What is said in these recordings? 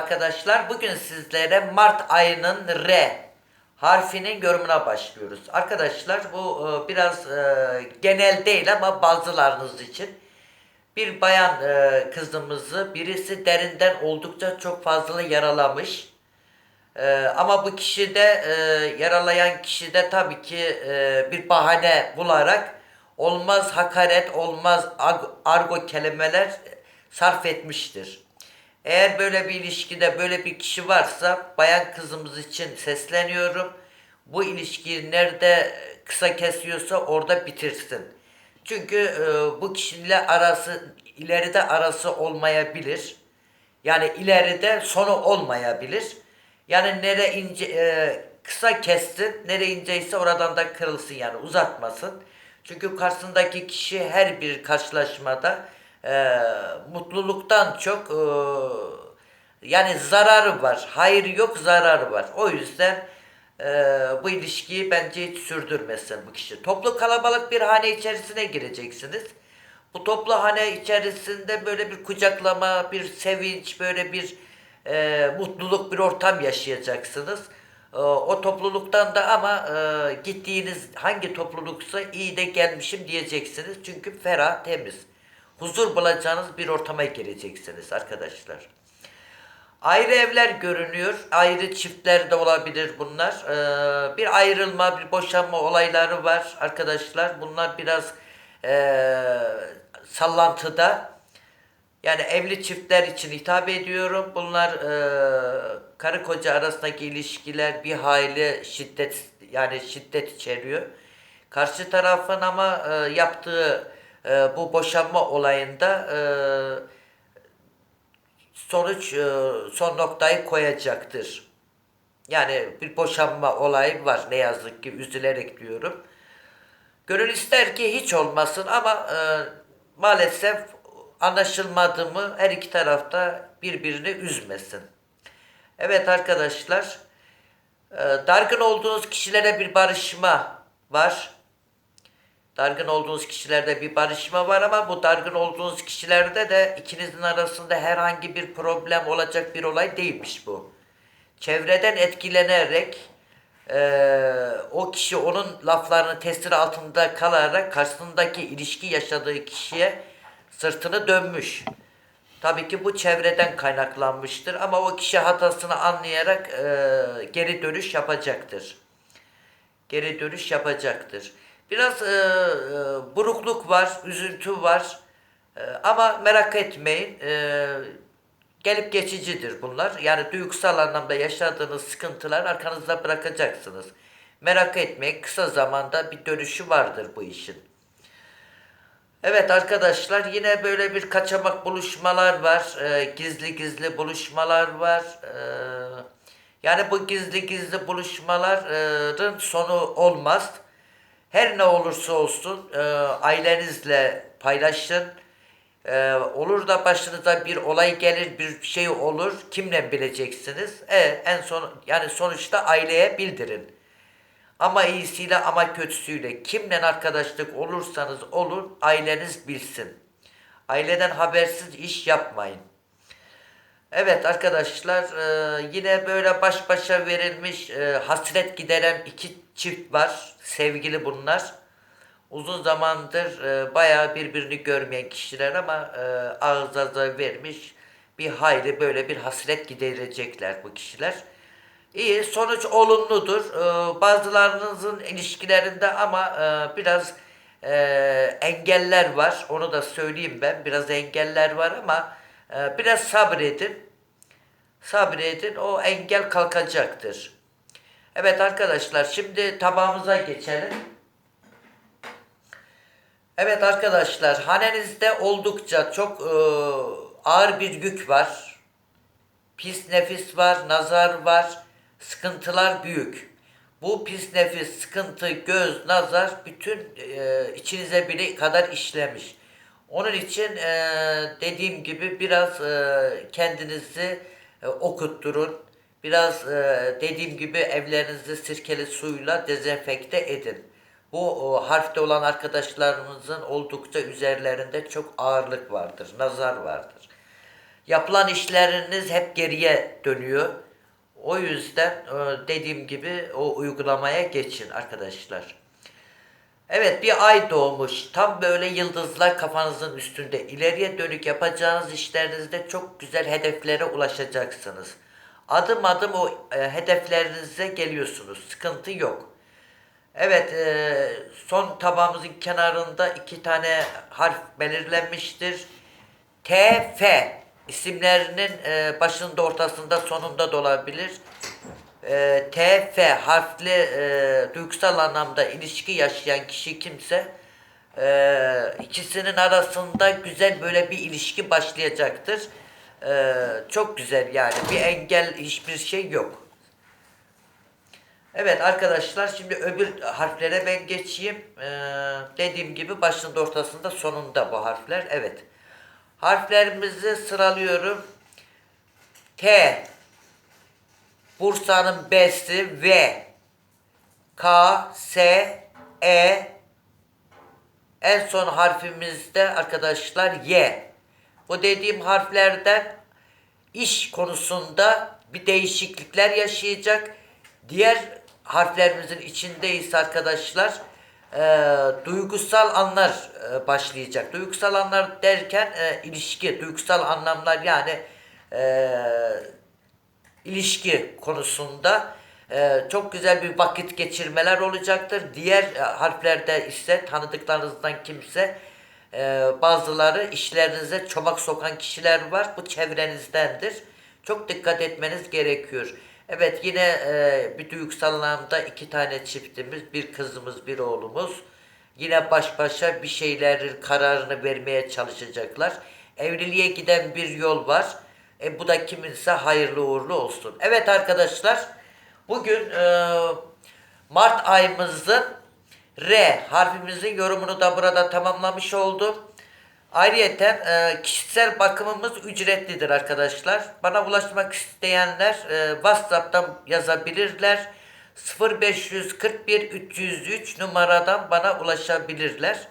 Arkadaşlar bugün sizlere Mart ayının R harfinin yorumuna başlıyoruz. Arkadaşlar bu e, biraz e, genel değil ama bazılarınız için bir bayan e, kızımızı birisi derinden oldukça çok fazla yaralamış. Ama bu kişi de yaralayan kişi de tabii ki bir bahane bularak olmaz hakaret olmaz argo kelimeler sarf etmiştir. Eğer böyle bir ilişkide böyle bir kişi varsa bayan kızımız için sesleniyorum. Bu ilişkiyi nerede kısa kesiyorsa orada bitirsin. Çünkü e, bu kişiyle arası ileride arası olmayabilir. Yani ileride sonu olmayabilir. Yani nere ince e, kısa kessin, nere inceyse oradan da kırılsın yani uzatmasın. Çünkü karşısındaki kişi her bir karşılaşmada e, mutluluktan çok e, yani zararı var. Hayır yok zararı var. O yüzden e, bu ilişkiyi bence hiç sürdürmesin bu kişi. Toplu kalabalık bir hane içerisine gireceksiniz. Bu toplu hane içerisinde böyle bir kucaklama, bir sevinç, böyle bir e, mutluluk bir ortam yaşayacaksınız. E, o topluluktan da ama e, gittiğiniz hangi topluluksa iyi de gelmişim diyeceksiniz. Çünkü ferah, temiz. Huzur bulacağınız bir ortama gireceksiniz arkadaşlar. Ayrı evler görünüyor. Ayrı çiftler de olabilir bunlar. Ee, bir ayrılma, bir boşanma olayları var arkadaşlar. Bunlar biraz ee, sallantıda. Yani evli çiftler için hitap ediyorum. Bunlar ee, karı koca arasındaki ilişkiler bir hayli şiddet yani şiddet içeriyor. Karşı tarafın ama ee, yaptığı ee, bu boşanma olayında ee, sonuç e, son noktayı koyacaktır. Yani bir boşanma olayı var ne yazık ki üzülerek diyorum. Gönül ister ki hiç olmasın ama e, maalesef anlaşılmadı mı her iki tarafta birbirini üzmesin. Evet arkadaşlar e, dargın olduğunuz kişilere bir barışma var. Dargın olduğunuz kişilerde bir barışma var ama bu dargın olduğunuz kişilerde de ikinizin arasında herhangi bir problem olacak bir olay değilmiş bu. Çevreden etkilenerek eee, o kişi onun laflarını tesir altında kalarak karşısındaki ilişki yaşadığı kişiye sırtını dönmüş. Tabii ki bu çevreden kaynaklanmıştır ama o kişi hatasını anlayarak eee, geri dönüş yapacaktır geri dönüş yapacaktır. Biraz e, e, burukluk var, üzüntü var. E, ama merak etmeyin. e, gelip geçicidir bunlar. Yani duygusal anlamda yaşadığınız sıkıntılar arkanızda bırakacaksınız. Merak etmeyin. Kısa zamanda bir dönüşü vardır bu işin. Evet arkadaşlar yine böyle bir kaçamak buluşmalar var. Ee, gizli gizli buluşmalar var. Ee, yani bu gizli gizli buluşmaların sonu olmaz. Her ne olursa olsun e, ailenizle paylaşın. Ee, olur da başınıza bir olay gelir, bir şey olur. Kimle bileceksiniz? E, en son yani sonuçta aileye bildirin. Ama iyisiyle ama kötüsüyle kimle arkadaşlık olursanız olun aileniz bilsin. Aileden habersiz iş yapmayın. Evet arkadaşlar e, yine böyle baş başa verilmiş e, hasret gideren iki çift var. Sevgili bunlar. Uzun zamandır e, bayağı birbirini görmeyen kişiler ama e, ağız ağza vermiş bir hayli böyle bir hasret giderecekler bu kişiler. İyi sonuç olumludur. Ee, bazılarınızın ilişkilerinde ama e, biraz e, engeller var. Onu da söyleyeyim ben. Biraz engeller var ama e, biraz sabredin. Sabredin o engel kalkacaktır. Evet arkadaşlar şimdi tabağımıza geçelim. Evet arkadaşlar hanenizde oldukça çok e, ağır bir yük var. Pis nefis var, nazar var, sıkıntılar büyük. Bu pis nefis, sıkıntı, göz, nazar bütün e, içinize bile kadar işlemiş. Onun için e, dediğim gibi biraz e, kendinizi e, okutturun. Biraz e, dediğim gibi evlerinizi sirkeli suyla dezenfekte edin. Bu o, harfte olan arkadaşlarımızın oldukça üzerlerinde çok ağırlık vardır, nazar vardır. Yapılan işleriniz hep geriye dönüyor. O yüzden e, dediğim gibi o uygulamaya geçin arkadaşlar. Evet bir ay doğmuş. Tam böyle yıldızlar kafanızın üstünde. İleriye dönük yapacağınız işlerinizde çok güzel hedeflere ulaşacaksınız. Adım adım o e, hedeflerinize geliyorsunuz. Sıkıntı yok. Evet e, son tabağımızın kenarında iki tane harf belirlenmiştir. T, F isimlerinin e, başında ortasında sonunda da olabilir. E, T, F harfli e, duygusal anlamda ilişki yaşayan kişi kimse e, ikisinin arasında güzel böyle bir ilişki başlayacaktır. E, çok güzel yani bir engel hiçbir şey yok. Evet arkadaşlar şimdi öbür harflere ben geçeyim. Ee, dediğim gibi başında ortasında sonunda bu harfler. Evet. Harflerimizi sıralıyorum. T Bursa'nın B'si V K S E en son harfimizde arkadaşlar Y. Bu dediğim harflerden iş konusunda bir değişiklikler yaşayacak. Diğer harflerimizin içindeyiz arkadaşlar e, duygusal anlar e, başlayacak. Duygusal anlar derken e, ilişki, duygusal anlamlar yani e, ilişki konusunda e, çok güzel bir vakit geçirmeler olacaktır. Diğer e, harflerde ise tanıdıklarınızdan kimse e, bazıları işlerinize çomak sokan kişiler var. Bu çevrenizdendir. Çok dikkat etmeniz gerekiyor. Evet yine e, bir duygusal anlamda iki tane çiftimiz, bir kızımız, bir oğlumuz. Yine baş başa bir şeylerin kararını vermeye çalışacaklar. Evliliğe giden bir yol var. E, bu da kiminse hayırlı uğurlu olsun. Evet arkadaşlar bugün e, Mart ayımızın R harfimizin yorumunu da burada tamamlamış oldum. Ayrıyeten e, kişisel bakımımız ücretlidir arkadaşlar. Bana ulaşmak isteyenler e, WhatsApp'tan yazabilirler. 0541 303 numaradan bana ulaşabilirler.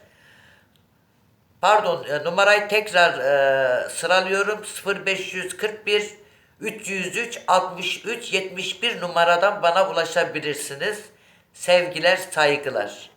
Pardon e, numarayı tekrar e, sıralıyorum. 0541 303 63 71 numaradan bana ulaşabilirsiniz. Sevgiler, saygılar.